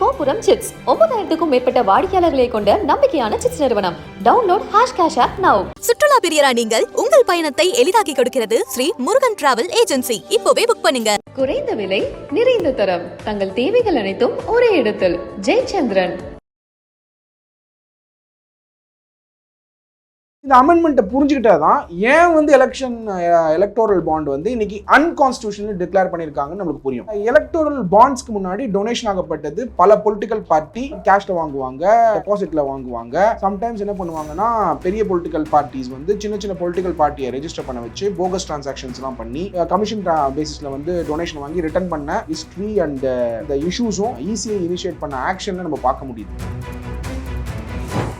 கோபுரம் சிட்ஸ் ஒன்பதாயிரத்துக்கும் மேற்பட்ட வாடிக்கையாளர்களை கொண்ட நம்பிக்கையான சிட்ஸ் நிறுவனம். Download hash cash app now சுற்றுலா பிரியரா நீங்கள் உங்கள் பயணத்தை எளிதாக்கி கொடுக்கிறது ஸ்ரீ முருகன் டிராவல் ஏஜென்சி இப்போவே புக் பண்ணுங்க. குறைந்த விலை நிறைந்த தரம். தங்கள் தேவைகள் அனைத்தும் ஒரே இடத்தில். ஜெயச்சந்திரன். இந்த அமெண்ட்மெண்ட்டை புரிஞ்சுக்கிட்டா தான் ஏன் வந்து எலெக்ஷன் எலக்டோரல் பாண்ட் வந்து இன்னைக்கு அன்கான்ஸ்டியூஷனல் டிக்ளேர் பண்ணியிருக்காங்கன்னு நம்மளுக்கு புரியும். எலக்டோரல் பாண்ட்ஸ்க்கு முன்னாடி டொனேஷன் ஆகப்பட்டது. பல பொலிட்டிக்கல் பார்ட்டி கேஷ்ல வாங்குவாங்க டெபாசிட்ல வாங்குவாங்க. சம்டைம்ஸ் என்ன பண்ணுவாங்கன்னா பெரிய பொலிட்டிக்கல் பார்ட்டிஸ் வந்து சின்ன சின்ன பொலிட்டிக்கல் பார்ட்டியை ரெஜிஸ்டர் பண்ண வச்சு போகஸ் டிரான்சாக்ஷன்ஸ்லாம் பண்ணி கமிஷன் பேசிஸ்ல வந்து டொனேஷன் வாங்கி ரிட்டர்ன் பண்ண ஹிஸ்ட்ரி அண்ட் இந்த இஷ்யூஸும் ஈஸியாக இனிஷியேட் பண்ண ஆக்ஷன் நம்ம பார்க்க முடியுது.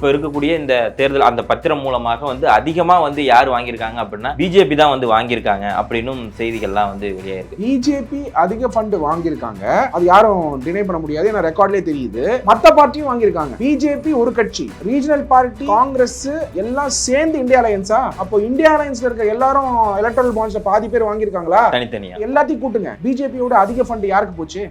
இப்போ இருக்கக்கூடிய இந்த தேர்தல் அந்த பத்திரம் மூலமாக வந்து அதிகமாக வந்து யார் வாங்கியிருக்காங்க அப்படின்னா பிஜேபி தான் வந்து வாங்கியிருக்காங்க அப்படின்னும் செய்திகள்லாம் வந்து வெளியாயிருக்கு பிஜேபி அதிக ஃபண்ட் வாங்கியிருக்காங்க. அது யாரும் டினை பண்ண முடியாது ஏன்னா ரெக்கார்ட்லேயே தெரியுது. மத்த பார்ட்டியும் வாங்கியிருக்காங்க. பிஜேபி ஒரு கட்சி ரீஜனல் பார்ட்டி காங்கிரஸ் எல்லாம் சேர்ந்து இந்தியா அலையன்ஸா அப்போ இந்தியா அலையன்ஸ்ல இருக்க எல்லாரும் எலக்ட்ரல் பாண்ட்ஸ்ல பாதி பேர் வாங்கியிருக்காங்களா? தனித்தனியா. எல்லாத்தையும் கூட்டுங்க. பிஜேபியோட அதிக ஃபண்ட் யாருக்கு போச்சு?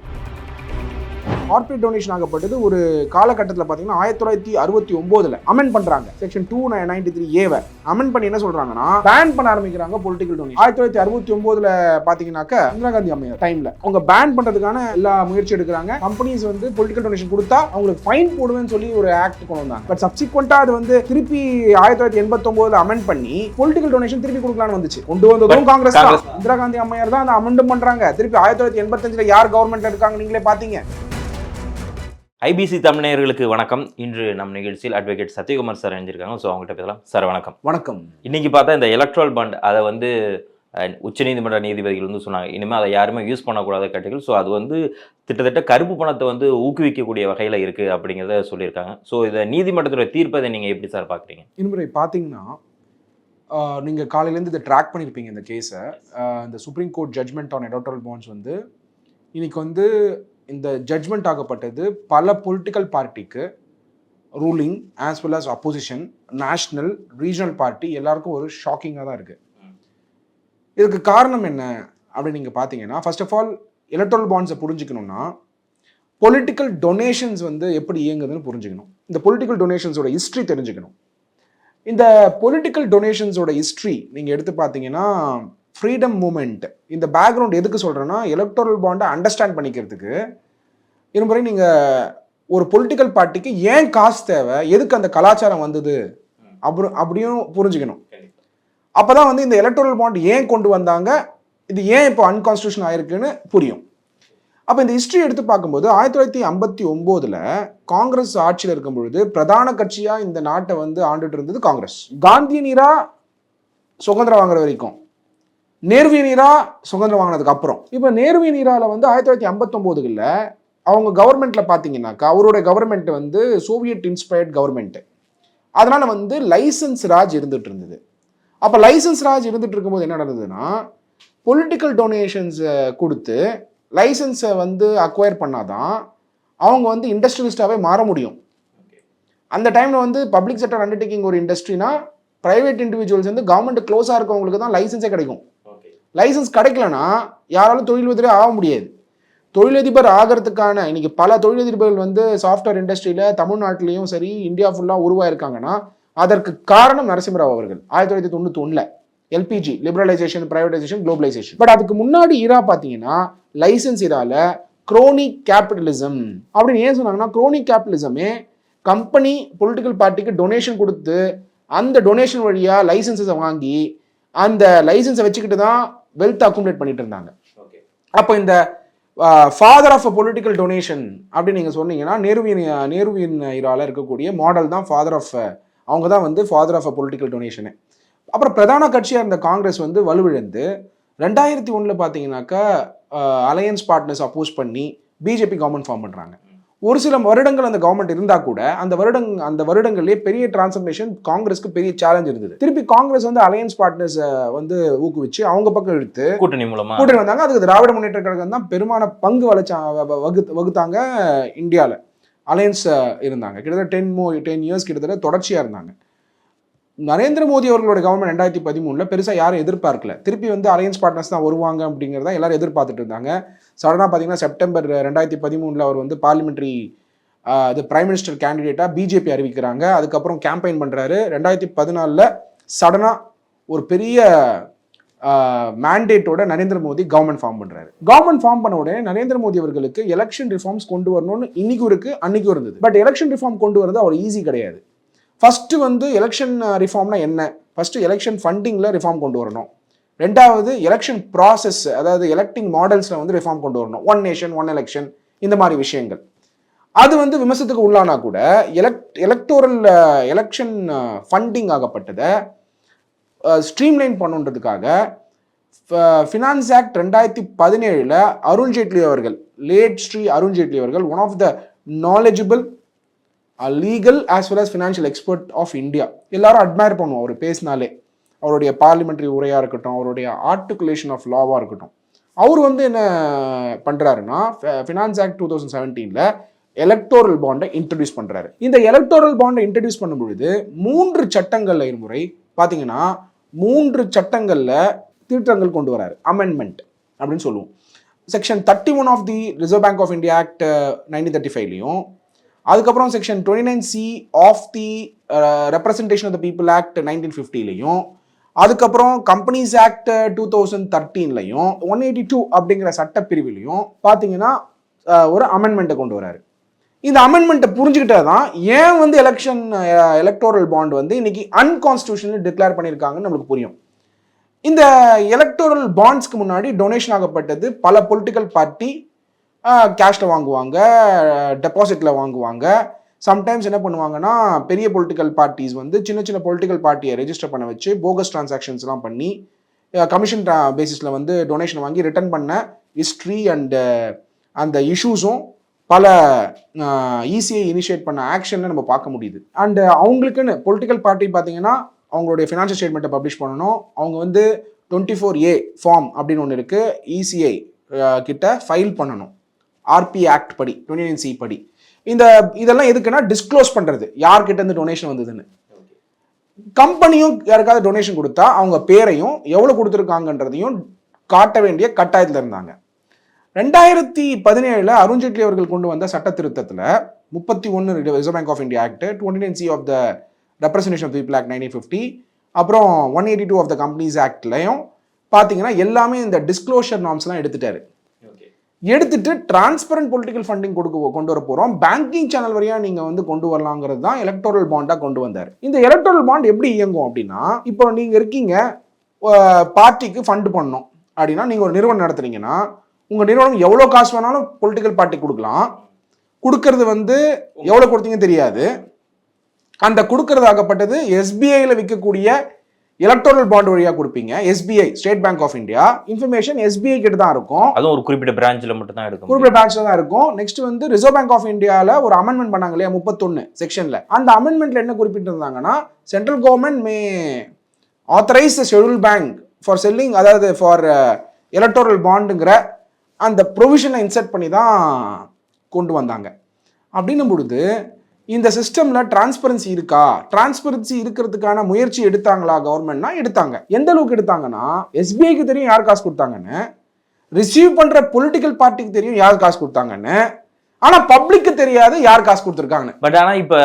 கார்பரேட் டொனேஷன் ஆகப்பட்டது ஒரு காலகட்டத்தில் பார்த்தீங்கன்னா ஆயிரத்தி தொள்ளாயிரத்தி அறுபத்தி ஒன்பதுல அமெண்ட் பண்றாங்க. செக்ஷன் டூ நைன்டி த்ரீ ஏவை அமெண்ட் பண்ணி என்ன சொல்றாங்கன்னா பேன் பண்ண ஆரம்பிக்கிறாங்க பொலிட்டிக்கல் டொனேஷன் ஆயிரத்தி தொள்ளாயிரத்தி அறுபத்தி ஒன்பதுல பாத்தீங்கன்னாக்க இந்திரா காந்தி அம்மையார் டைம்ல அவங்க பேன் பண்றதுக்கான எல்லா முயற்சி எடுக்கிறாங்க. கம்பெனிஸ் வந்து பொலிட்டிக்கல் டொனேஷன் கொடுத்தா அவங்களுக்கு ஃபைன் போடுவேன்னு சொல்லி ஒரு ஆக்ட் கொண்டு வந்தாங்க. பட் சப்சிக்வெண்டா அது வந்து திருப்பி ஆயிரத்தி தொள்ளாயிரத்தி எண்பத்தி ஒன்பதுல அமெண்ட் பண்ணி பொலிட்டிக்கல் டொனேஷன் திருப்பி கொடுக்கலாம்னு வந்துச்சு. கொண்டு வந்ததும் காங்கிரஸ் தான். இந்திரா காந்தி அம்மையார் தான் அந்த அமெண்டும் பண்றாங்க. திருப்பி ஆயிரத்தி தொள்ளாயிரத்தி எண்பத்தஞ்சுல யார் கவர்மெண்ட் இருக்காங்க நீங்களே பாத்தீங்க. ஐபிசி தமிழர்களுக்கு வணக்கம். இன்று நம் நிகழ்ச்சியில் அட்வொகேட் சத்யகுமார் சார் இணைஞ்சிருக்காங்க. ஸோ அவங்ககிட்ட பேசலாம். சார் வணக்கம். வணக்கம். இன்னைக்கு பார்த்தா இந்த எலக்ட்ரல் பாண்ட் அதை வந்து உச்சநீதிமன்ற நீதிபதிகள் வந்து சொன்னாங்க. இனிமேல் அதை யாருமே யூஸ் பண்ணக்கூடாத கட்டுகள். ஸோ அது வந்து கிட்டத்தட்ட கருப்பு பணத்தை வந்து ஊக்குவிக்கக்கூடிய வகையில் இருக்குது அப்படிங்கிறத சொல்லியிருக்காங்க. ஸோ இதை நீதிமன்றத்தோட தீர்ப்பதை நீங்கள் எப்படி சார் பார்க்குறீங்க? இன்னொரு பார்த்தீங்கன்னா ஆஹ், நீங்க காலையிலேருந்து இதை ட்ராக் பண்ணியிருப்பீங்க இந்த கேஸை இந்த Supreme Court judgment on electoral bonds வந்து இன்னைக்கு வந்து இந்த ஜட்ஜ்மெண்ட் ஆகப்பட்டது பல பொலிட்டிக்கல் பார்ட்டிக்கு ruling as well as opposition national regional party எல்லாருக்கும் ஒரு ஷாக்கிங்காக தான் இருக்குது இதுக்கு காரணம் என்ன அப்படின்னு நீங்கள் பார்த்தீங்கன்னா ஃபர்ஸ்ட் ஆஃப் ஆல் எலக்ட்ரல் பாண்ட்ஸை புரிஞ்சுக்கணும்னா பொலிட்டிக்கல் டொனேஷன்ஸ் வந்து எப்படி இயங்குதுன்னு புரிஞ்சுக்கணும். இந்த பொலிட்டிக்கல் டொனேஷன்ஸோட ஹிஸ்ட்ரி தெரிஞ்சுக்கணும். இந்த பொலிட்டிக்கல் டொனேஷன்ஸோட ஹிஸ்ட்ரி நீங்கள் எடுத்து பார்த்தீங்கன்னா ஃப்ரீடம் மூமெண்ட் இந்த பேக்ரவுண்ட் எதுக்கு சொல்கிறேன்னா எலக்ட்ரல் பாண்டை அண்டர்ஸ்டாண்ட் பண்ணிக்கிறதுக்கு. இருமுறை நீங்கள் ஒரு பொலிட்டிக்கல் பார்ட்டிக்கு ஏன் காசு தேவை? எதுக்கு அந்த கலாச்சாரம் வந்தது? அப்புறம் அப்படியும் புரிஞ்சுக்கணும். அப்போ தான் வந்து இந்த எலக்ட்ரல் பாண்ட் ஏன் கொண்டு வந்தாங்க? இது ஏன் இப்போ அன்கான்ஸ்டியூஷன் ஆயிருக்குன்னு புரியும். அப்போ இந்த ஹிஸ்ட்ரி எடுத்து பார்க்கும்போது ஆயிரத்தி தொள்ளாயிரத்தி ஐம்பத்தி ஒம்போதில் காங்கிரஸ் ஆட்சியில் இருக்கும் பொழுது பிரதான கட்சியாக இந்த நாட்டை வந்து ஆண்டுட்டு இருந்தது காங்கிரஸ். காந்திய நீரா சுதந்திரம் வாங்குற வரைக்கும். நேர்வி நீரா சுதந்திரம் வாங்கினதுக்கு அப்புறம். இப்போ நேர்வி நீரால வந்து ஆயிரத்தி தொள்ளாயிரத்தி ஐம்பத்தொம்போதுகளில் அவங்க கவர்மெண்ட்டில் பார்த்தீங்கன்னாக்கா அவருடைய கவர்மெண்ட் வந்து சோவியட் இன்ஸ்பயர்ட் கவர்மெண்ட் அதனால் வந்து லைசன்ஸ் ராஜ் இருந்துகிட்டு இருந்தது. அப்போ லைசன்ஸ் ராஜ் இருந்துகிட்டு இருக்கும்போது என்ன நடந்ததுன்னா பொலிட்டிக்கல் டொனேஷன்ஸை கொடுத்து லைசன்ஸை வந்து அக்வயர் பண்ணாதான் அவங்க வந்து இண்டஸ்ட்ரியலிஸ்டாகவே மாற முடியும். அந்த டைமில் வந்து பப்ளிக் செக்டர் அண்டர்டேக்கிங் ஒரு இண்டஸ்ட்ரினா ப்ரைவேட் இண்டிவிஜுவல்ஸ் வந்து கவர்மெண்ட் க்ளோஸாக இருக்கவங்களுக்கு தான் லைசன்ஸே கிடைக்கும். லைசன்ஸ் கிடைக்கலனா யாராலும் தொழிலதிபரே ஆக முடியாது. தொழிலதிபர் ஆகிறதுக்கான இன்னைக்கு பல தொழிலதிபர்கள் வந்து சாஃப்ட்வேர் இண்டஸ்ட்ரியில் தமிழ்நாட்டிலையும் சரி இந்தியா ஃபுல்லாக உருவாயிருக்காங்கன்னா அதற்கு காரணம் நரசிம்மராவ் அவர்கள். ஆயிரத்தி தொள்ளாயிரத்தி தொண்ணூற்றி ஒன்றில் LPG liberalisation privatisation globalisation but அதுக்கு முன்னாடி இரா பார்த்தீங்கன்னா லைசன்ஸ் இரால குரோனிக் கேபிட்டலிசம் அப்படின்னு ஏன் சொன்னாங்கன்னா குரோனிக் கேபிட்டலிசமே கம்பெனி பொலிட்டிக்கல் பார்ட்டிக்கு டொனேஷன் கொடுத்து அந்த டொனேஷன் வழியாக லைசன்ஸை வாங்கி அந்த லைசன்ஸை வச்சுக்கிட்டு தான் வெல்த் அக்குமுலேட் பண்ணிட்டு இருந்தாங்க. அப்போ இந்த father of a political donation அப்படின்னு நீங்கள் சொன்னீங்கன்னா நேருவின் நேருவின் இரால இருக்கக்கூடிய மாடல் தான் ஃபாதர் ஆஃப் அவங்க தான் வந்து father of a political donation அப்புறம் பிரதான கட்சியாக இருந்த காங்கிரஸ் வந்து வலுவிழந்து ரெண்டாயிரத்தி ஒன்றில் பார்த்தீங்கன்னாக்கா அலையன்ஸ் பார்ட்னர்ஸ் அப்போஸ் பண்ணி பிஜேபி கவர்மெண்ட் ஃபார்ம் பண்ணுறாங்க ஒரு சில வருடங்கள் அந்த கவர்மெண்ட் இருந்தால் கூட அந்த வருடங் அந்த வருடங்கள்லேயே பெரிய டிரான்ஸ்ஃபர்மேஷன் காங்கிரஸ்க்கு பெரிய சேலஞ்ச் இருந்தது. திருப்பி காங்கிரஸ் வந்து அலையன்ஸ் பார்ட்னர்ஸை வந்து ஊக்குவிச்சு அவங்க பக்கம் இழுத்து கூட்டணி மூலமா. கூட்டணி வந்தாங்க. அதுக்கு திராவிட முன்னேற்ற கழகம் தான் பெருமான பங்கு வளைச்சா வகுத்தாங்க இந்தியாவில் அலையன்ஸ் இருந்தாங்க. கிட்டத்தட்ட டென் மோ டென் இயர்ஸ் கிட்டத்தட்ட தொடர்ச்சியாக இருந்தாங்க. நரேந்திர மோடி அவர்களோட கவர்மெண்ட் ரெண்டாயிரத்தி பதிமூணில் பெருசாக யாரும் எதிர்பார்க்கல. திருப்பி வந்து அலையன்ஸ் பார்ட்னர்ஸ் தான் வருவாங்க அப்படிங்கிறத எல்லாரும் எதிர்பார்த்துட்டு இருந்தாங்க. சடனாக பார்த்தீங்கன்னா செப்டம்பர் ரெண்டாயிரத்தி பதிமூணில் அவர் வந்து பார்லிமெண்ட்ரி அது பிரைம் மினிஸ்டர் கேண்டிடேட்டாக பிஜேபி அறிவிக்கிறாங்க. அதுக்கப்புறம் கேம்பெயின் பண்ணுறாரு ரெண்டாயிரத்தி பதினாலில் சடனாக ஒரு பெரிய மேண்டேட்டோட நரேந்திர மோடி கவர்மெண்ட் ஃபார்ம் பண்ணுறாரு கவர்மெண்ட் ஃபார்ம் பண்ண உடனே நரேந்திர மோடி அவர்களுக்கு எலெக்ஷன் ரிஃபார்ம்ஸ் கொண்டு வரணும்னு இன்றைக்கும் இருக்குது அன்றைக்கும் இருந்தது. பட் எலெக்ஷன் ரிஃபார்ம் கொண்டு வரது அவர் ஈஸி கிடையாது. ஃபஸ்ட்டு வந்து எலெக்ஷன் ரிஃபார்ம்னா என்ன? ஃபஸ்ட்டு எலெக்ஷன் ஃபண்டிங்கில் ரிஃபார்ம் கொண்டு வரணும். ரெண்டாவது எலெக்ஷன் ப்ராசஸ் அதாவது எலெக்டிங் மாடல்ஸில் வந்து ரிஃபார்ம் கொண்டு வரணும். ஒன் நேஷன் ஒன் எலெக்ஷன் இந்த மாதிரி விஷயங்கள். அது வந்து விமர்சனத்துக்கு உள்ளானா கூட எலக்ட் எலக்டோரல் எலெக்ஷன் ஃபண்டிங் ஆகப்பட்டதை ஸ்ட்ரீம்லைன் பண்ணுன்றதுக்காக ஃபினான்ஸ் ஆக்ட் ரெண்டாயிரத்தி பதினேழில் அருண்ஜேட்லி அவர்கள் லேட் ஸ்ரீ அருண்ஜேட்லி அவர்கள் one of the knowledgeable legal as well as financial expert of India எல்லாரும் அட்மையர் பண்ணுவோம் அவர் பேசினாலே. அவருடைய பார்லிமெண்ட்ரி உரையாக இருக்கட்டும் அவருடைய ஆர்டிகுலேஷன் ஆஃப் லாவாக இருக்கட்டும். அவர் வந்து என்ன பண்ணுறாருன்னா ஃபினான்ஸ் ஆக்ட் டூ தௌசண்ட் செவன்டீனில் எலக்டோரல் பாண்டை இன்ட்ரடியூஸ் பண்ணுறாரு இந்த எலக்டோரல் பாண்டை இன்ட்ரடியூஸ் பண்ணும் பொழுது மூன்று சட்டங்களில் இருமுறை பார்த்தீங்கன்னா மூன்று சட்டங்களில் திருத்தங்கள் கொண்டு வராரு. அமெண்ட்மெண்ட் அப்படின்னு சொல்லுவோம். Section thirty one of the Reserve Bank of India act nineteen thirty ஃபைவ்லையும் அதுக்கப்புறம் section twenty nine C of the representation of the people act nineteen ஃபிஃப்டிலையும் அதுக்கப்புறம் கம்பெனிஸ் ஆக்ட் டூ தௌசண்ட் தேர்ட்டீன்லையும் ஒன் எயிட்டி டூ அப்படிங்கிற சட்டப்பிரிவிலையும் பார்த்தீங்கன்னா ஒரு அமெண்ட்மெண்ட்டை கொண்டு வராரு. இந்த அமெண்ட்மெண்ட்டை புரிஞ்சுக்கிட்டே தான் ஏன் வந்து எலெக்ஷன் எலக்டோரல் பாண்ட் வந்து இன்னைக்கு அன்கான்ஸ்டியூஷனல் டிக்ளேர் பண்ணியிருக்காங்கன்னு நம்மளுக்கு புரியும். இந்த எலக்டோரல் பாண்ட்ஸ்க்கு முன்னாடி டொனேஷன் ஆகப்பட்டது பல பொலிட்டிக்கல் பார்ட்டி கேஷில் வாங்குவாங்க டெபாசிட்டில் வாங்குவாங்க. சம்டைம்ஸ் என்ன பண்ணுவாங்கன்னா பெரிய பொலிட்டிக்கல் பார்ட்டிஸ் வந்து சின்ன சின்ன பொலிட்டிக்கல் பார்ட்டியை ரெஜிஸ்டர் பண்ண வச்சு போகஸ் டிரான்சாக்ஷன்ஸ்லாம் பண்ணி கமிஷன் பேசிஸில் வந்து டொனேஷன் வாங்கி ரிட்டர்ன் பண்ண ஹிஸ்ட்ரி அண்டு அந்த இஷ்யூஸும் பல ஈஸியை இனிஷியேட் பண்ண ஆக்ஷனில் நம்ம பார்க்க முடியுது. அண்டு அவங்களுக்குன்னு பொலிட்டிக்கல் பார்ட்டி பார்த்தீங்கன்னா அவங்களுடைய ஃபினான்ஷியல் ஸ்டேட்மெண்ட்டை பப்ளிஷ் பண்ணணும். அவங்க வந்து டுவெண்ட்டி ஃபோர் ஏ ஃபார்ம் அப்படின்னு ஒன்று இருக்குது இசிஐ கிட்ட ஃபைல் பண்ணணும். ஆர்பி ஆக்ட் படி டுவெண்ட்டி நைன் சி படி. இந்த இதெல்லாம் எதுக்குன்னா டிஸ்க்ளோஸ் பண்ணுறது யார்கிட்ட இருந்து டொனேஷன் வந்ததுன்னு. கம்பெனியும் யாருக்காவது டொனேஷன் கொடுத்தா அவங்க பேரையும் எவ்வளோ கொடுத்துருக்காங்கன்றதையும் காட்ட வேண்டிய கட்டாயத்தில் இருந்தாங்க. ரெண்டாயிரத்தி பதினேழில் அருண்ஜேட்லி அவர்கள் கொண்டு வந்த சட்ட திருத்தத்தில் முப்பத்தி ஒன்று Reserve Bank of India act twenty nine C of the representation of people act nineteen fifty அப்புறம் one eighty two of the companies ஆக்ட்லையும் பார்த்தீங்கன்னா எல்லாமே இந்த டிஸ்க்ளோஷர் நார்ம்ஸ்லாம் எடுத்துட்டாரு. எடுத்துட்டு டிரான்ஸ்பரண்ட் பொலிட்டிக்கல் ஃபண்டிங் கொடுக்க கொண்டு வர போகிறோம் பேங்கிங் சேனல் வழியாக நீங்கள் வந்து கொண்டு வரலாங்கிறது தான் எலக்ட்ரல் பாண்டாக கொண்டு வந்தார். இந்த எலக்ட்ரல் பாண்ட் எப்படி இயங்கும் அப்படின்னா இப்போ நீங்கள் இருக்கீங்க பார்ட்டிக்கு ஃபண்ட் பண்ணணும். அப்படின்னா நீங்கள் ஒரு நிறுவனம் நடத்துறீங்கன்னா உங்கள் நிறுவனம் எவ்வளோ காசு வேணாலும் பொலிட்டிக்கல் பார்ட்டி கொடுக்கலாம். கொடுக்கறது வந்து எவ்வளோ கொடுத்தீங்கன்னு தெரியாது. அந்த கொடுக்கறதாகப்பட்டது எஸ்பிஐயில் விற்கக்கூடிய எலக்டோரல் பாண்ட் வழியாக கொடுப்பீங்க. SBI State Bank of India information SBI கிட்ட தான் இருக்கும். அதுவும் ஒரு குறிப்பிட்ட பிரான்ச்சில் மட்டும் தான் முடியும். குறிப்பிட்ட பேங்க்ஸ்ல தான் இருக்கும். நெக்ஸ்ட் வந்து ரிசர்வ் பேங்க் ஆஃப் இந்தியாவில் ஒரு அமெண்ட்மெண்ட் பண்ணாங்க இல்லையா முப்பத்தொன்னு செக்ஷன்ல அந்த அமெண்ட்மெண்ட்ல என்ன குறிப்பிட்டிருந்தாங்கன்னா central government may authorise schedule bank for selling அதாவது ஃபார் எலக்டோரல் பாண்டுங்கிற அந்த ப்ரொவிஷனை இன்சர்ட் பண்ணி தான் கொண்டு வந்தாங்க. அப்படின்னும் பொழுது இந்த சிஸ்டம்ல டிரான்ஸ்பரன்சி இருக்கா? டிரான்ஸ்பரன்சி இருக்கிறதுக்கான முயற்சி எடுத்தாங்களா கவர்மெண்ட்னா எடுத்தாங்க. எந்த அளவுக்கு எடுத்தாங்கன்னா எஸ்பிஐக்கு தெரியும் யார் காசு கொடுத்தாங்கன்னு. ரிசீவ் பண்ற பொலிட்டிக்கல் பார்ட்டிக்கு தெரியும் யார் காசு கொடுத்தாங்கன்னு. ஆனா பப்ளிக்கு தெரியாது யார் காசு கொடுத்துருக்காங்கன்னு. பட் ஆனா இப்ப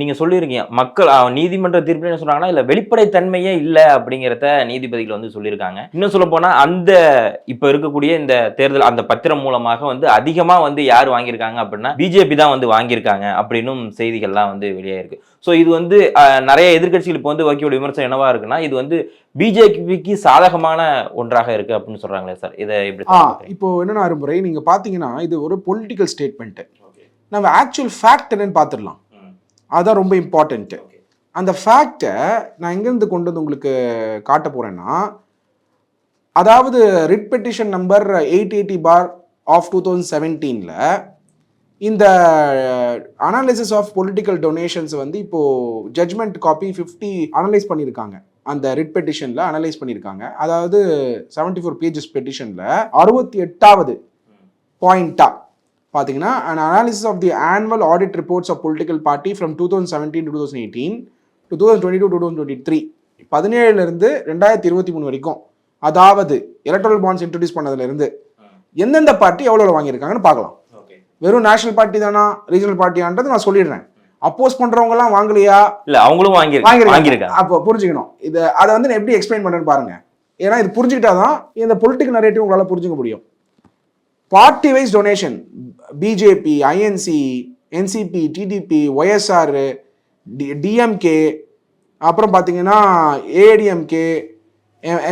நீங்க சொல்லியிருக்கீங்க மக்கள் நீதிமன்ற தீர்ப்பு என்ன சொல்றாங்கன்னா இல்ல வெளிப்படைத்தன்மையே இல்ல அப்படிங்கிறத நீதிபதிகள் வந்து சொல்லியிருக்காங்க. இன்னும் சொல்ல போனா அந்த இப்ப இருக்கக்கூடிய இந்த தேர்தல் அந்த பத்திரம் மூலமாக வந்து அதிகமா வந்து யார் வாங்கியிருக்காங்க அப்படின்னா பிஜேபி தான் வந்து வாங்கியிருக்காங்க அப்படின்னும் செய்திகள்லாம் வந்து வெளியாயிருக்கு. ஸோ இது வந்து நிறைய எதிர்க்கட்சிகள் இப்போ வந்து வைக்கக்கூடிய விமர்சனம் என்னவா இருக்குன்னா இது வந்து பிஜேபிக்கு சாதகமான ஒன்றாக இருக்கு அப்படின்னு சொல்றாங்களே சார். இதை எப்படி? இப்போ என்னென்ன அருமுறை நீங்க பாத்தீங்கன்னா இது ஒரு பொலிட்டிக்கல் ஸ்டேட்மெண்ட் நம்ம ஆக்சுவல் ஃபேக்ட் என்னன்னு பார்த்துடலாம். அதுதான் ரொம்ப இம்பார்ட்டன்ட் அந்த ஃபேக்டை நான் எங்கேருந்து கொண்டு வந்து உங்களுக்கு காட்ட போறேன்னா அதாவது writ petition number eight eighty four of two thousand செவன்டீனில் இந்த அனாலிசிஸ் ஆஃப் பொலிட்டிக்கல் டொனேஷன்ஸ் வந்து இப்போது ஜட்மெண்ட் காப்பி ஃபிஃப்டி அனலைஸ் பண்ணியிருக்காங்க. அந்த ரிட் பெட்டிஷனில் அனலைஸ் பண்ணியிருக்காங்க. அதாவது செவன்டி ஃபோர் பேஜஸ் பெட்டிஷனில் அறுபத்தி எட்டாவது பாயிண்ட்டாக பார்த்தீங்கன்னா and analysis of the annual audit reports of political party from two thousand seventeen two thousand eighteen two thousand twenty two two thousand twenty three பதினேழுலேருந்து ரெண்டாயிரத்தி இருபத்தி மூணு வரைக்கும் அதாவது எலக்ட்ரல் பாண்ட்ஸ் இன்ட்ரடியூஸ் பண்ணதுலேருந்து எந்தெந்த பார்ட்டி எவ்வளோ வாங்கியிருக்காங்கன்னு பார்க்கலாம். வெறும் நேஷனல் பார்ட்டி தானா ரீஜனல் பார்ட்டியான்றது நான் சொல்லிடுறேன். அப்போஸ் பண்றவங்கலாம் வாங்கலையா? இல்ல அவங்களும் வாங்கி வாங்கியிருக்காங்க. அப்போ புரிஞ்சுக்கணும். இது அதை வந்து நான் எப்படி எக்ஸ்பிளைன் பண்றேன்னு பாருங்க. ஏன்னா இது புரிஞ்சுக்கிட்டாதான் இந்த பொலிட்டிக்கல் நரேட்டிவ் உங்களால புரிஞ்சுக்க முடியும். Party wise donation BJP INC NCP TDP YSR DMK அப்புறம் பார்த்தீங்கன்னா ஏடிஎம்கே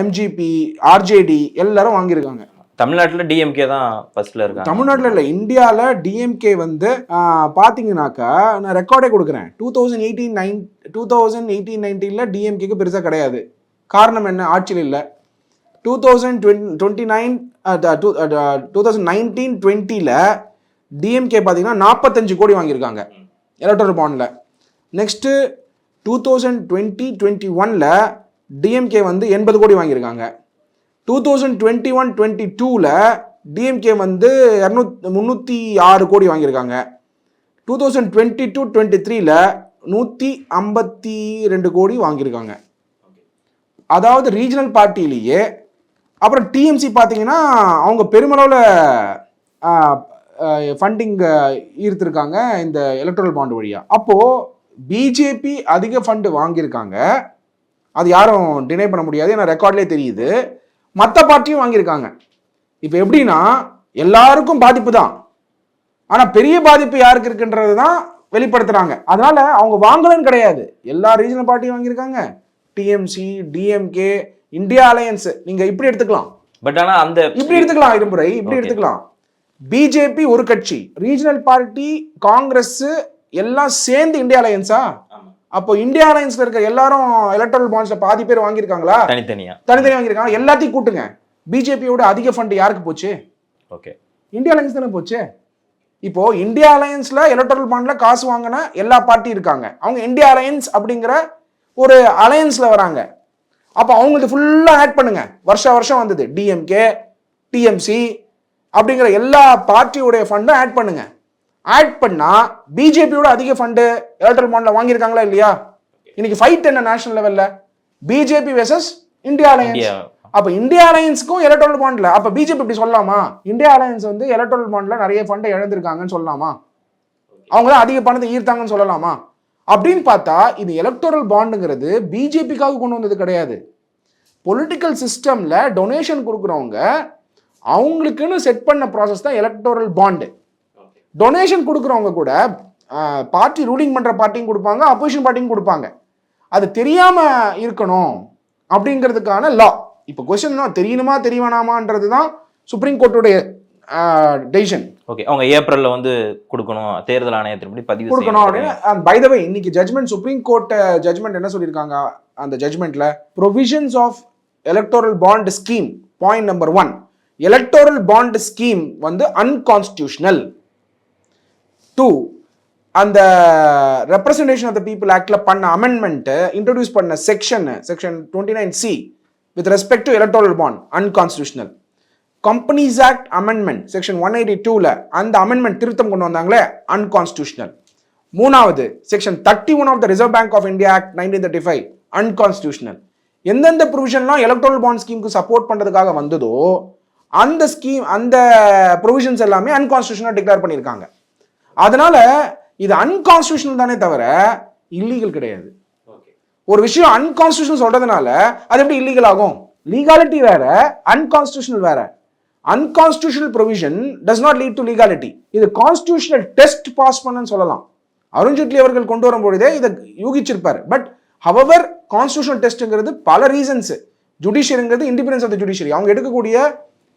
எம்ஜிபி ஆர்ஜேடி எல்லாரும் வாங்கியிருக்காங்க. தமிழ்நாட்டில் டிஎம்கே தான் ஃபர்ஸ்ட்ல இருக்கு தமிழ்நாட்டில் இல்லை இந்தியாவில் டிஎம்கே வந்து பார்த்தீங்கன்னாக்கா நான் ரெக்கார்டே கொடுக்குறேன். Two thousand eighteen nine two thousand eighteen நைன்டீனில் டிஎம்கேக்கு பெருசாக கிடையாது. காரணம் என்ன? ஆட்சியில் இல்லை. Two thousand twenty nine two two thousand nineteen டுவெண்ட்டியில் டிஎம்கே பார்த்தீங்கன்னா நாற்பத்தஞ்சு கோடி வாங்கியிருக்காங்க. எலக்ட்ரல் பாண்டில். Next two thousand twenty twenty ஒனில் டிஎம்கே வந்து எண்பது கோடி வாங்கியிருக்காங்க. Two thousand twenty one twenty டூவில் டிஎம்கே வந்து இரநூத் முந்நூற்றி ஆறு கோடி வாங்கியிருக்காங்க. Two thousand twenty two twenty த்ரீல நூற்றி ஐம்பத்தி ரெண்டு கோடி வாங்கியிருக்காங்க. அதாவது ரீஜனல் பார்ட்டிலேயே அப்புறம் டிஎம்சி பார்த்தீங்கன்னா அவங்க பெருமளவில் ஃபண்டிங் ஈர்த்திருக்காங்க இந்த எலக்ட்ரல் பாண்டு வழியாக அப்போது பிஜேபி அதிக ஃபண்டு வாங்கியிருக்காங்க. அது யாரும் டினை பண்ண முடியாது ஏன்னா ரெக்கார்ட்லேயே தெரியுது. மற்ற பார்ட்டியும் வாங்கியிருக்காங்க. இப்போ எப்படின்னா எல்லாருக்கும் பாதிப்பு தான். ஆனால் பெரிய பாதிப்பு யாருக்கு இருக்குன்றது தான் வெளிப்படுத்துறாங்க. அதனால அவங்க வாங்கலன்னு கிடையாது. எல்லா ரீஜனல் பார்ட்டியும் வாங்கியிருக்காங்க. டிஎம்சி டிஎம்கே இந்தியா அலையன்ஸ் நீங்க இப்படி எடுத்துக்கலாம். பட் ஆனா அந்த இப்படி எடுத்துக்கலாம் இருமுறை இப்படி. எடுத்துக்கலாம். பிஜேபி ஒரு கட்சி. ரீஜனல் பார்ட்டி காங்கிரஸ் எல்லாம் சேர்ந்து இந்தியா அலையன்ஸா அப்போ இந்தியா அலையன்ஸ்ல இருக்க எல்லாரும் எலக்ட்ரல் பாண்ட்ஸ்ல பாதி பேர் வாங்கியிருக்காங்களா? தனித்தனியா. தனித்தனி வாங்கியிருக்காங்க. எல்லாத்தையும் கூட்டுங்க. பிஜேபியோட அதிக ஃபண்ட் யாருக்கு போச்சு? ஓகே. இந்தியா அலையன்ஸ் தானே போச்சு? இப்போ இந்தியா அலையன்ஸ்ல எலக்ட்ரல் பாண்ட்ல காசு வாங்கின எல்லா பார்ட்டி இருக்காங்க. அவங்க இந்தியா அலையன்ஸ் அப்படிங்கிற ஒரு அலையன்ஸ்ல வராங்க. அப்போ அவங்களுக்கு ஃபுல்லா ஆட் பண்ணுங்க. வருஷ வருஷம் வந்தது. டிஎம்கே டிஎம்சி அப்படிங்கிற எல்லா பார்ட்டியோடைய ஃபண்டும் ஆட் பண்ணுங்க. ஆட் பண்ணா பிஜேபியோட அதிக ஃபண்டு எலக்ட்ரல் பாண்ட்ல வாங்கியிருக்காங்களா இல்லையா? இன்னைக்கு ஃபைட் என்ன நேஷனல் லெவல்ல பிஜேபி வெர்சஸ் இந்தியா அலையன்ஸ் அப்ப இந்தியா அலையன்ஸ்க்கும் எலக்ட்ரல் பாண்ட்ல அப்ப பிஜேபி இப்படி சொல்லலாமா? இந்தியா அலையன்ஸ் வந்து எலக்ட்ரல் பாண்ட்ல நிறைய ஃபண்டை இழந்திருக்காங்கன்னு சொல்லலாமா? அவங்க தான் அதிக பணத்தை ஈர்த்தாங்கன்னு சொல்லலாமா? அப்படின்னு பார்த்தா இது எலக்டோரல் பாண்டுங்கிறது பிஜேபிக்காக கொண்டு வந்தது கிடையாது. பொலிட்டிக்கல் சிஸ்டம்ல டொனேஷன் கொடுக்குறவங்க அவங்களுக்குன்னு செட் பண்ண ப்ராசஸ் தான் எலக்டோரல் பாண்டு டொனேஷன் கொடுக்குறவங்க கூட பார்ட்டி ரூலிங் பண்ற பார்ட்டியும் கொடுப்பாங்க அப்போசிஷன் பார்ட்டியும் கொடுப்பாங்க. அது தெரியாம இருக்கணும் அப்படிங்கிறதுக்கான லா இப்போ கொஸ்டின் தெரியணுமா தெரிய வேணாமான்றது தான் சுப்ரீம் கோர்ட்டுடைய டெசிஷன் ஓகே அவங்க ஏப்ரல்ல வந்து கொடுக்கணும் தேர்தல் ஆணையத்தின்படி பதிவு கொடுக்கணும். அப்படின்னு பை த வே இன்னைக்கு ஜட்மெண்ட் சுப்ரீம் கோர்ட் ஜட்மெண்ட் என்ன சொல்லியிருக்காங்க அந்த ஜட்மெண்ட்ல provisions of electoral bond scheme point number one electoral bond scheme வந்து அன்கான்ஸ்டியூஷனல் டூ அந்த ரெப்ரசன்டேஷன் ஆஃப் த பீப்புள் ஆக்டில் பண்ண அமெண்ட்மெண்ட்டு இன்ட்ரடியூஸ் பண்ண section section twenty nine C with respect to electoral bond unconstitutional companies act amendment section one eighty டூவில் அந்த amendment திருத்தம் கொண்டு வந்தாங்களே அன்கான்ஸ்டியூஷனல் மூணாவது section thirty one of the Reserve Bank of India act nineteen thirty five unconstitutional எந்தெந்த ப்ரொவிஷன்லாம் electoral bond ஸ்கீமுக்கு support பண்ணுறதுக்காக வந்ததோ அந்த ஸ்கீம் அந்த ப்ரொவிஷன்ஸ் எல்லாமே அன்கான்ஸ்டியூஷனாக டிக்ளேர் பண்ணியிருக்காங்க. அதனால இது அன்கான்ஸ்டியூஷனல் தானே தவிர இல்லீகல் கிடையாது. ஒரு விஷயம் அன்கான்ஸ்டியூஷனல் சொல்றதுனால அது எப்படி இல்லீகல் ஆகும்? லீகாலிட்டி வேற அன்கான்ஸ்டியூஷனல் வேற. Unconstitutional provision does not lead to legality இது கான்ஸ்டியூஷனல் டெஸ்ட் பாஸ் பண்ணன்னு சொல்லலாம். அருண் ஜேட்லி அவர்கள் கொண்டு வரும்பொழுதே இதை யூகிச்சிருப்பார். பட் ஹவவர் கான்ஸ்டியூஷனல் டெஸ்ட்ங்கிறது பல ரீசன்ஸ் ஜுடிஷியரிங்கிறது இண்டிபெண்டன்ஸ் ஆஃப் த ஜுடிஷியரி அவங்க எடுக்கக்கூடிய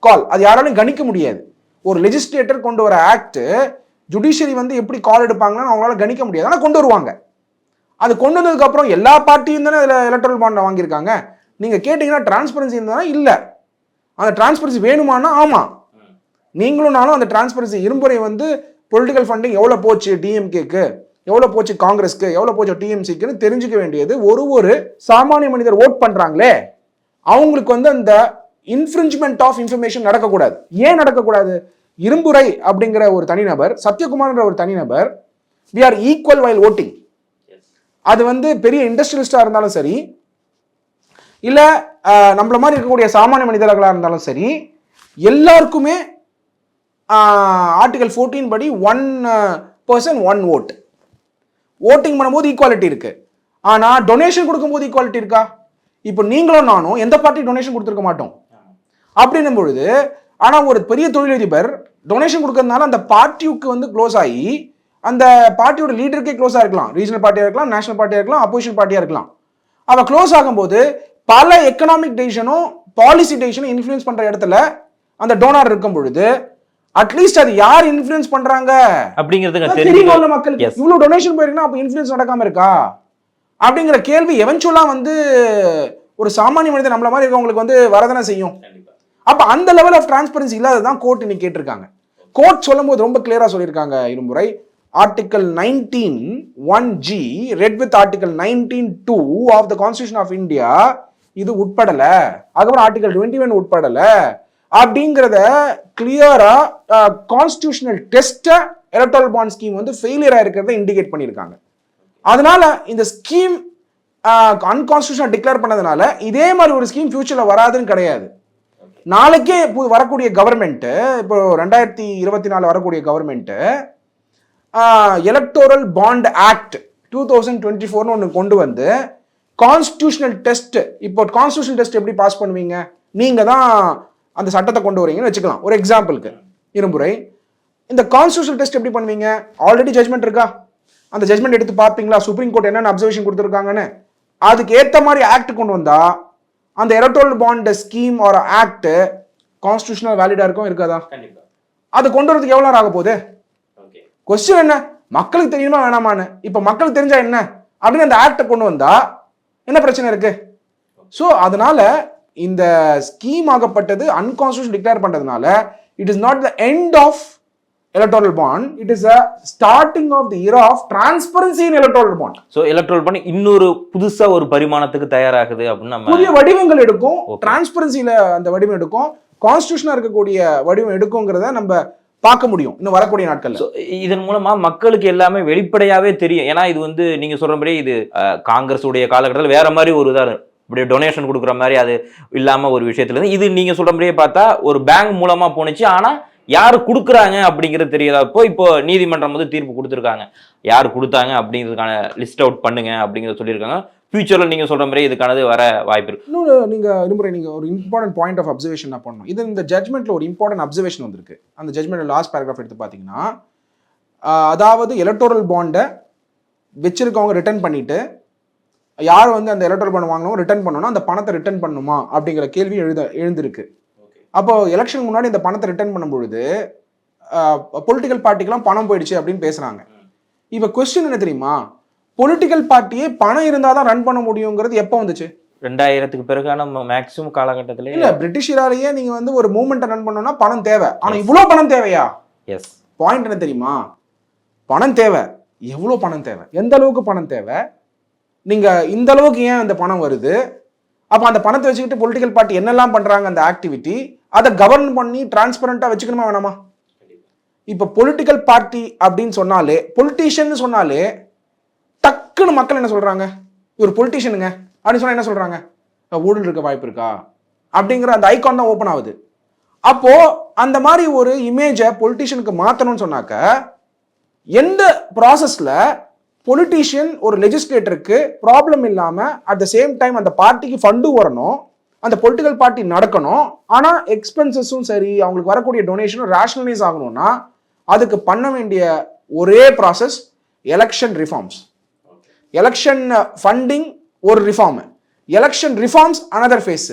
கால் அது யாராலும் கணிக்க முடியாது. ஒரு லெஜிஸ்லேட்டர் கொண்டு வர ஆக்ட் ஜுடிஷியரி வந்து எப்படி கால் எடுப்பாங்கன்னு அவங்களால கணிக்க முடியாது. ஆனால் கொண்டு வருவாங்க. அது கொண்டு வந்ததுக்கப்புறம் எல்லா பார்ட்டியும் தானே அதில் எலக்ட்ரல் பாண்டை வாங்கியிருக்காங்க. நீங்கள் கேட்டிங்கன்னா டிரான்ஸ்பரன்சி இருந்தால் இல்லை. அந்த டிரான்ஸ்பரன்சி வேணுமானா ஆமாம் நீங்களும் நானும் அந்த டிரான்ஸ்பரன்சி இருமுறை வந்து பொலிட்டிக்கல் ஃபண்டிங் எவ்வளோ போச்சு டிஎம்கேக்கு எவ்வளோ போச்சு காங்கிரஸ்க்கு? எவ்வளோ போச்சு டிஎம்சிக்குன்னு தெரிஞ்சுக்க வேண்டியது ஒரு ஒரு சாமானிய மனிதர் ஓட் பண்ணுறாங்களே அவங்களுக்கு வந்து அந்த இன்ஃப்ரிஞ்ச்மெண்ட் ஆஃப் இன்ஃபர்மேஷன் நடக்கக்கூடாது. ஏன் நடக்கக்கூடாது? இரும்புரை அப்படிங்கிற ஒரு தனிநபர் சத்யகுமார்ன்ற ஒரு தனிநபர் we are equal while voting அது வந்து பெரிய இண்டஸ்ட்ரியலிஸ்டாக இருந்தாலும் சரி இல்லை நம்மள மாதிரி இருக்கக்கூடிய சாமானிய மனிதர்களாக இருந்தாலும் சரி எல்லாருக்குமே ஆர்டிகல் ஃபோர்டீன் படி one person one vote voting பண்ணும்போது ஈக்குவாலிட்டி இருக்கு. ஆனா டொனேஷன் கொடுக்கும்போது ஈக்குவாலிட்டி இருக்கா? இப்போ நீங்களும் நானும் எந்த பார்ட்டி டொனேஷன் கொடுத்துருக்க மாட்டோம். அப்படின்னும் பொழுது ஆனா ஒரு பெரிய தொழிலதிபர் டொனேஷன் கொடுக்கறதுனால அந்த பார்ட்டிக்கு வந்து க்ளோஸ் ஆகி அந்த பார்ட்டியோட லீடருக்கே க்ளோஸாக இருக்கலாம். ரீஜனல் பார்ட்டியாக இருக்கலாம் நேஷனல் பார்ட்டியாக இருக்கலாம் அப்போசிஷன் பார்ட்டியாக இருக்கலாம். அவ க்ளோஸ் ஆகும்போது பல எக்கனாமிக் டெசிஷனும் பாலிசி டெசிஷனும் இன்ஃப்ளூயன்ஸ் பண்ற இடத்துல அந்த டோனார் இருக்கும் பொழுது அட்லீஸ்ட் அது யார் இன்ஃப்ளூயன்ஸ் பண்றாங்க? அப்படிங்கிறதுங்க தெரியும்ல தெரியும் மக்களுக்கு? Yes. இவ்வளவு டொனேஷன் போயிருக்குன்னா அப்ப இன்ஃப்ளூயன்ஸ் நடக்காம இருக்கா? அப்படிங்கிற கேள்வி எவென்ச்சுவலா வந்து ஒரு சாமானிய மனிதன் நம்மள மாதிரி இருக்கவங்களுக்கு வந்து வரதானே செய்யும். அப்போ அந்த லெவல் ஆஃப் டிரான்ஸ்பரன்சி இல்லாததான் கோர்ட் இன்னைக்கு கேட்டிருக்காங்க. கோர்ட் சொல்லும்போது ரொம்ப கிளியரா சொல்லியிருக்காங்க இருமுறை. Article nineteen one G read with article nineteen two of the constitution of India இது உட்படல. அதுக்கப்புறம் ஆர்டிகல் டுவெண்ட்டி ஒன் உட்படல. அப்படிங்கிறத கிளியரா கான்ஸ்டியூஷனல் டெஸ்ட்டை எலக்ட்ரல் பாண்ட் ஸ்கீம் வந்து ஃபெயிலியர் இருக்கிறத இண்டிகேட் பண்ணியிருக்காங்க. அதனால இந்த ஸ்கீம் அன்கான்ஸ்டியூஷனல் டிக்ளேர் பண்ணதுனால இதே மாதிரி ஒரு ஸ்கீம் ஃபியூச்சரில் வராதுன்னு கிடையாது. நாளைக்கே வரக்கூடிய கவர்மெண்ட்டு இப்போ ரெண்டாயிரத்தி இருபத்தி நாலு வரக்கூடிய government electoral bond act two thousand twenty ஃபோர்னு ஒன்று கொண்டு வந்து கான்ஸ்டியூஷனல் டெஸ்ட் இப்போ கான்ஸ்டியூஷனல் டெஸ்ட் எப்படி பாஸ் பண்ணுவீங்க? நீங்கள் தான் அந்த சட்டத்தை கொண்டு வரீங்கன்னு வச்சுக்கலாம். ஒரு எக்ஸாம்பிளுக்கு இரும்புரை. இந்த கான்ஸ்டியூஷனல் டெஸ்ட் எப்படி பண்ணுவீங்க? ஆல்ரெடி ஜட்மெண்ட் இருக்கா? அந்த ஜட்மெண்ட் எடுத்து பார்ப்பீங்களா? சுப்ரீம் கோர்ட் என்னென்ன அப்சர்வேஷன் கொடுத்துருக்காங்கன்னு? அதுக்கு ஏற்ற மாதிரி ஆக்ட் கொண்டு வந்தால் அந்த electoral bond scheme or act constitutional வேலிடா இருக்கும் இருக்காதா? அது கொண்டு வரதுக்கு எவ்வளோ நேரம் ஆக போகுது? கொஸ்டின் என்ன? மக்களுக்கு தெரியுமா வேணாமான்னு? இப்போ மக்களுக்கு தெரிஞ்சா என்ன? அப்படின்னு அந்த ஆக்டை கொண்டு வந்தா என்ன பிரச்சனை இருக்கு? ஸோ அதனால இந்த ஸ்கீம் ஆகப்பட்டது அன்கான்ஸ்டியூஷன் டிக்ளேர் பண்றதுனால it is not the end of electoral bond it is a starting of the year of transparency in electoral bond so electoral பண்ணி இன்னொரு புதுசா ஒரு பரிமாணத்துக்கு தயாராகுது அப்படின்னு நம்ம புதிய வடிவங்கள் எடுக்கும். டிரான்ஸ்பரன்சில அந்த வடிவம் எடுக்கும் கான்ஸ்டியூஷனா இருக்கக்கூடிய வடிவம் எடுக்குங்கிறத நம்ம பார்க்க முடியும் இன்னும் வரக்கூடிய நாட்கள்ல So, இதன் மூலமா மக்களுக்கு எல்லாமே வெளிப்படையாவே தெரியும் ஏன்னா இது வந்து நீங்க சொல்றபடி இது அஹ், காங்கிரஸ் உடைய காலகட்டத்தில் வேற மாதிரி ஒரு இதா இருக்கு. இப்படி டொனேஷன் கொடுக்குற மாதிரி அது இல்லாம ஒரு விஷயத்துல இருந்து இது நீங்க சொல்றபடியே பார்த்தா ஒரு பேங்க் மூலமா போணுச்சு ஆனா யார் கொடுக்குறாங்க அப்படிங்கிறது தெரியாதப்போ இப்போ நீதிமன்றம் வந்து தீர்ப்பு கொடுத்துருக்காங்க. யார் கொடுத்தாங்க அப்படிங்கிறதுக்கான லிஸ்ட் அவுட் பண்ணுங்க அப்படிங்கிறத சொல்லியிருக்காங்க. ஃபியூச்சரில் நீங்க சொல்ற மாதிரி இதுக்கானது வர வாய்ப்பு இருக்கு. இன்னொரு நீங்க இருமுறை நீங்க ஒரு இம்பார்ட்டன்ட் பாயிண்ட் ஆஃப் அப்சர்வேஷன் நான் பண்ணணும். இது இந்த ஜட்மெண்ட்ல ஒரு இம்பார்ட்டன்ட் அப்சர்வேஷன் வந்திருக்கு. அந்த ஜட்மெண்ட் லாஸ்ட் பேராகிராஃப் எடுத்து பார்த்தீங்கன்னா அதாவது எலக்டோரல் பாண்டை வச்சிருக்கவங்க ரிட்டர்ன் பண்ணிட்டு யார் வந்து அந்த எலக்ட்ரல் பாண்ட் வாங்கினவங்க ரிட்டர்ன் பண்ணணும் அந்த பணத்தை ரிட்டர்ன் பண்ணுமா அப்படிங்கிற கேள்வி எழுத எழுந்திருக்கு. அப்போ எலெக்ஷன் முன்னாடி இந்த பணத்தை ரிட்டர்ன் பண்ணும் பொழுது பொலிட்டிக்கல் பார்ட்டிக்கெல்லாம் பணம் போயிடுச்சு அப்படின்னு பேசுறாங்க. இப்போ கொஸ்டின் என்ன தெரியுமா? பொலிட்டிக்கல் பார்ட்டியே பணம் இருந்தால் தான் ரன் பண்ண முடியுங்கிறது எப்போ வந்துச்சு? ரெண்டாயிரத்துக்கு பிறகான மேக்சிமம் காலகட்டத்திலே இல்ல பிரிட்டிஷராலேயே நீங்க வந்து ஒரு மூமெண்ட்டை ரன் பண்ணணும்னா பணம் தேவை. ஆனா இவ்வளவு பணம் தேவையா? எஸ் பாயிண்ட் என்ன தெரியுமா? பணம் தேவை. எவ்வளவு பணம் தேவை? எந்த அளவுக்கு பணம் தேவை? நீங்க இந்த அளவுக்கு ஏன் அந்த பணம் வருது? அப்ப அந்த பணத்தை வச்சுக்கிட்டு பொலிட்டிக்கல் பார்ட்டி என்னெல்லாம் பண்றாங்க அந்த ஆக்டிவிட்டி அதை கவர்ன் பண்ணி டிரான்ஸ்பரண்டா வச்சுக்கணுமா வேணாமா? இப்போ பொலிட்டிக்கல் பார்ட்டி அப்படின்னு சொன்னாலே பொலிட்டீஷியன் சொன்னாலே டக்குன்னு மக்கள் என்ன சொல்கிறாங்க இவர் பொலிட்டீஷியனுங்க அப்படின்னு சொன்னால் என்ன சொல்கிறாங்க ஊழல் இருக்க வாய்ப்பு இருக்கா? அப்படிங்கிற அந்த ஐகான் தான் ஓப்பன் ஆகுது. அப்போ அந்த மாதிரி ஒரு இமேஜை பொலிட்டீஷியனுக்கு மாற்றணும்னு சொன்னாக்க எந்த ப்ராசஸில் பொலிட்டீஷியன் ஒரு லெஜிஸ்லேட்டருக்கு ப்ராப்ளம் இல்லாமல் அட் த சேம் டைம் அந்த பார்ட்டிக்கு ஃபண்டும் வரணும் அந்த பொலிட்டிக்கல் பார்ட்டி நடக்கணும். ஆனா எக்ஸ்பென்சஸும் சரி அவங்களுக்கு வரக்கூடிய டொனேஷனும் ரேஷனலைஸ் ஆகணும்னா அதுக்கு பண்ண வேண்டிய ஒரே process election reforms election funding ஒரு reform election reforms another phase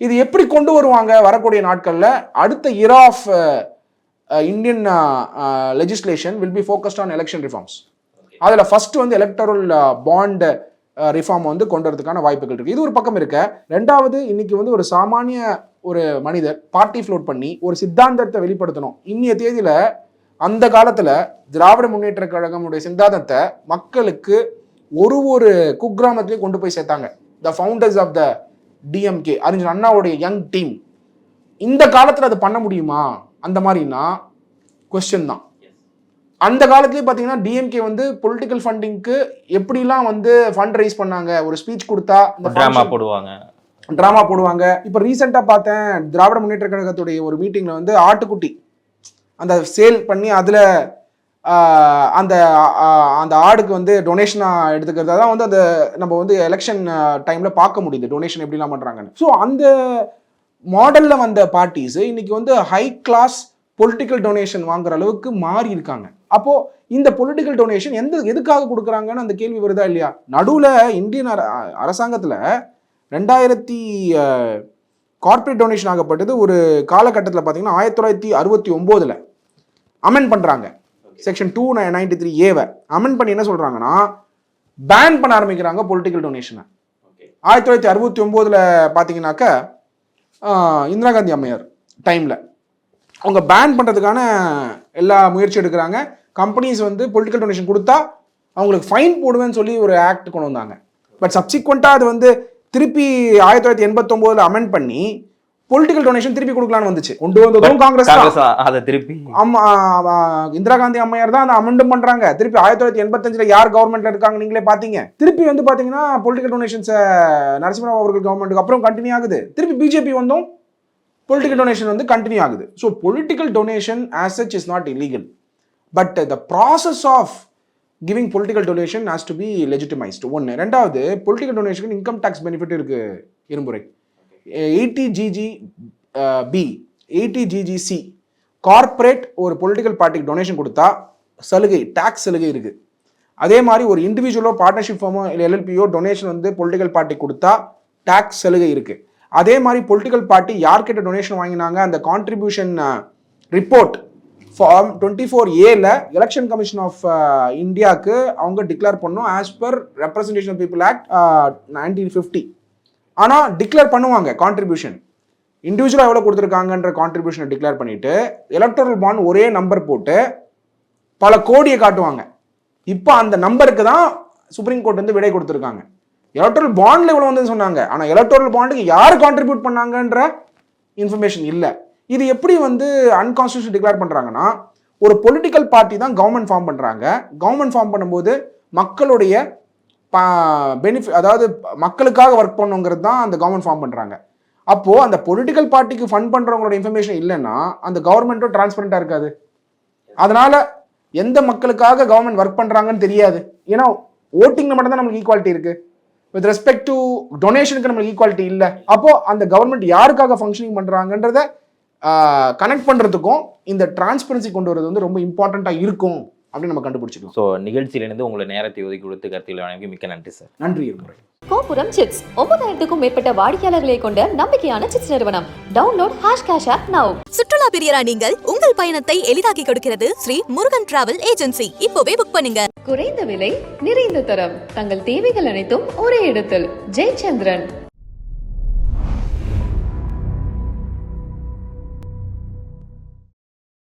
இது எப்படி கொண்டு வருவாங்க வரக்கூடிய நாட்களில்? அடுத்த year of Indian legislation will be focused on election reforms அதில் ஃபர்ஸ்ட் வந்து எலக்டரல் பாண்ட் ரிஃபார்ம் வந்து கொண்டு வரதுக்கான வாய்ப்புகள் இருக்குது இது ஒரு பக்கம் இருக்க. ரெண்டாவது இன்னைக்கு வந்து ஒரு சாமானிய ஒரு மனிதர் பார்ட்டி ஃப்ளோட் பண்ணி ஒரு சித்தாந்தத்தை வெளிப்படுத்தணும். இன்னைய தேதியில் அந்த காலத்தில் திராவிட முன்னேற்ற கழகமுடைய சித்தாந்தத்தை மக்களுக்கு ஒரு ஒரு குக்கிராமத்திலையும் கொண்டு போய் சேர்த்தாங்க. The founders of the DMK அறிஞர் அண்ணாவுடைய யங் டீம் இந்த காலத்தில் அது பண்ண முடியுமா? அந்த மாதிரினா கொஸ்டின் தான். அந்த காலத்துலேயே பார்த்தீங்கன்னா டிஎம்கே வந்து பொலிட்டிக்கல் ஃபண்டிங்க்கு எப்படிலாம் வந்து ஃபண்ட் ரைஸ் பண்ணாங்க? ஒரு ஸ்பீச் கொடுத்தா டிராமா போடுவாங்க. ட்ராமா போடுவாங்க. இப்போ ரீசெண்டாக பார்த்தேன் திராவிட முன்னேற்ற கழகத்துடைய ஒரு மீட்டிங்கில் வந்து ஆட்டுக்குட்டி அந்த சேல் பண்ணி அதில் அந்த அந்த ஆடுக்கு வந்து டொனேஷனாக எடுத்துக்கிறதா தான் வந்து அந்த நம்ம வந்து எலெக்ஷன் டைமில் பார்க்க முடியுது. டொனேஷன் எப்படிலாம் பண்ணுறாங்கன்னு ஸோ அந்த மாடலில் வந்த பார்ட்டிஸ் இன்னைக்கு வந்து ஹை கிளாஸ் பொலிட்டிக்கல் டொனேஷன் வாங்குற அளவுக்கு மாறி இருக்காங்க. அப்போ இந்த பொலிட்டிக்கல் டொனேஷன் எந்த எதுக்காக கொடுக்குறாங்கன்னு அந்த கேள்வி வருதா இல்லையா? நடுவில் இந்தியன் அர அரசாங்கத்தில் ரெண்டாயிரத்தி கார்ப்பரேட் டொனேஷன் ஆகப்பட்டது ஒரு காலகட்டத்தில் பார்த்தீங்கன்னா ஆயிரத்தி தொள்ளாயிரத்தி அறுபத்தி ஒம்போதில் அமெண்ட் பண்ணுறாங்க செக்ஷன் டூ நைன்டி த்ரீ ஏவை அமெண்ட் பண்ணி என்ன சொல்கிறாங்கன்னா பேன் பண்ண ஆரம்பிக்கிறாங்க பொலிட்டிக்கல் டொனேஷனை ஆயிரத்தி தொள்ளாயிரத்தி அறுபத்தி ஒம்போதில் பார்த்தீங்கன்னாக்கா இந்திரா காந்தி அம்மையார் டைமில் அவங்க பேன் பண்ணுறதுக்கான எல்லா முயற்சி எடுக்கிறாங்க. கம்பெனிஸ் வந்து பொலிட்டிக்கல் டொனேஷன் கொடுத்தா அவங்களுக்கு ஃபைன் போடுவேன்னு சொல்லி ஒரு ஆக்ட் கொண்டு வந்தாங்க. பட் சப்சிக்வெண்ட்டாக அது வந்து திருப்பி ஆயிரத்தி தொள்ளாயிரத்தி எண்பத்தொம்போதில் அமெண்ட் பண்ணி பொலிட்டிக்கல் டொனேஷன் திருப்பி கொடுக்கலான்னு வந்துச்சு. கொண்டு வந்ததும் காங்கிரஸ் அதை திருப்பி? ஆமா இந்திரா காந்தி அம்மையார் தான் அந்த அமெண்டும் பண்றாங்க. திருப்பி ஆயிரத்தி தொள்ளாயிரத்தி எண்பத்தஞ்சுல யார் கவர்மெண்ட்ல இருக்காங்க நீங்களே பாத்தீங்க. திருப்பி வந்து பாத்தீங்கன்னா பொலிட்டிக்கல் டொனேஷன்ஸ் நரசிம்மராவ் அவர்கள் கவர்மெண்ட்டுக்கு அப்புறம் கண்டினியூ ஆகுது. திருப்பி பிஜேபி வந்தோம். பொலிட்டிக்கல் டொனேஷன் வந்து கண்டினியூ ஆகுது. So political donation as such is not illegal but the process of giving political donation has to be legitimised ஒன்று ரெண்டாவது பொலிட்டிக்கல் டொனேஷனுக்கு இன்கம் டேக்ஸ் பெனிஃபிட் இருக்கு இருமுறை eighty G G B eighty G G C corporate ஒரு political பார்ட்டிக்கு donation கொடுத்தா சலுகை tax சலுகை இருக்கு. அதே மாதிரி ஒரு இண்டிவிஜுவலோ பார்ட்னர்ஷிப் ஃபார்மோ இல்லை எல்எல்பியோ டொனேஷன் வந்து பொலிட்டிக்கல் பார்ட்டி கொடுத்தா டேக்ஸ் சலுகை இருக்குது அதே மாதிரி பொலிட்டிக்கல் பார்ட்டி யார்கிட்ட டொனேஷன் வாங்கினாங்க? அந்த contribution report form twenty four ஏல எலெக்ஷன் கமிஷன் ஆஃப் இந்தியாவுக்கு அவங்க டிக்ளேர் பண்ணோம் as per representation people act nineteen fifty ஆனால் டிக்ளேர் பண்ணுவாங்க கான்ட்ரிபியூஷன் இண்டிவிஜுவலாக எவ்வளோ கொடுத்துருக்காங்கன்ற கான்ட்ரிபியூஷனை டிக்ளேர் பண்ணிட்டு எலக்ட்ரல் பாண்ட் ஒரே நம்பர் போட்டு பல கோடியை காட்டுவாங்க. இப்போ அந்த நம்பருக்கு தான் சுப்ரீம் கோர்ட் வந்து விடை கொடுத்துருக்காங்க. எலக்ட்ரல் பாண்டில் இவ்வளோ வந்து சொன்னாங்க. ஆனால் எலக்ட்ரல் பாண்டுக்கு யார் கான்ட்ரிபியூட் பண்ணாங்கன்ற இன்ஃபர்மேஷன் இல்லை. இது எப்படி வந்து அன்கான்ஸ்டியூஷன் டிக்ளேர் பண்ணுறாங்கன்னா ஒரு பொலிட்டிக்கல் பார்ட்டி தான் கவர்மெண்ட் ஃபார்ம் பண்ணுறாங்க கவர்மெண்ட் ஃபார்ம் பண்ணும்போது மக்களுடைய பெனிஃபிட் அதாவது மக்களுக்காக ஒர்க் பண்ணுங்கிறது தான் அந்த கவர்மெண்ட் ஃபார்ம் பண்ணுறாங்க அப்போது அந்த பொலிட்டிக்கல் பார்ட்டிக்கு ஃபண்ட் பண்ணுறவங்களோட இன்ஃபர்மேஷன் இல்லைன்னா அந்த கவர்மெண்ட்டும் டிரான்ஸ்பரண்ட்டாக இருக்காது. அதனால் எந்த மக்களுக்காக கவர்மெண்ட் ஒர்க் பண்ணுறாங்கன்னு தெரியாது. ஏன்னா ஓட்டிங்கில் மட்டும்தான் நம்மளுக்கு ஈக்குவாலிட்டி இருக்குது வித் ரெஸ்பெக்ட் டு டொனேஷனுக்கு நம்மளுக்கு ஈக்குவாலிட்டி இல்லை. அப்போது அந்த கவர்மெண்ட் யாருக்காக ஃபங்க்ஷனிங் பண்ணுறாங்கன்றத கனெக்ட் பண்ணுறதுக்கும் இந்த டிரான்ஸ்பரன்சி கொண்டு வரது வந்து ரொம்ப இம்பார்ட்டண்ட்டாக இருக்கும். அப்படின்னு நம்ம கண்டுபிடிச்சிக்கலாம் ஸோ நிகழ்ச்சியிலிருந்து உங்களை நேரத்தை ஒதுக்கி கொடுத்து கருத்தில் வழங்கி மிக்க நன்றி சார் நன்றி இருமுறை கோபுரம் சிப்ஸ் ஒன்பதாயிரத்துக்கும் மேற்பட்ட வாடிக்கையாளர்களை கொண்ட நம்பிக்கையான சிப்ஸ் நிறுவனம். Download Hash Cash app now சுற்றுலா பிரியரா நீங்கள் உங்கள் பயணத்தை எளிதாக்கி கொடுக்கிறது ஸ்ரீ முருகன் டிராவல் ஏஜென்சி இப்போவே புக் பண்ணுங்க. குறைந்த விலை நிறைந்த தரம். தங்கள் தேவைகள் அனைத்தும் ஒரே இடத்தில். ஜெயச்சந்திரன்.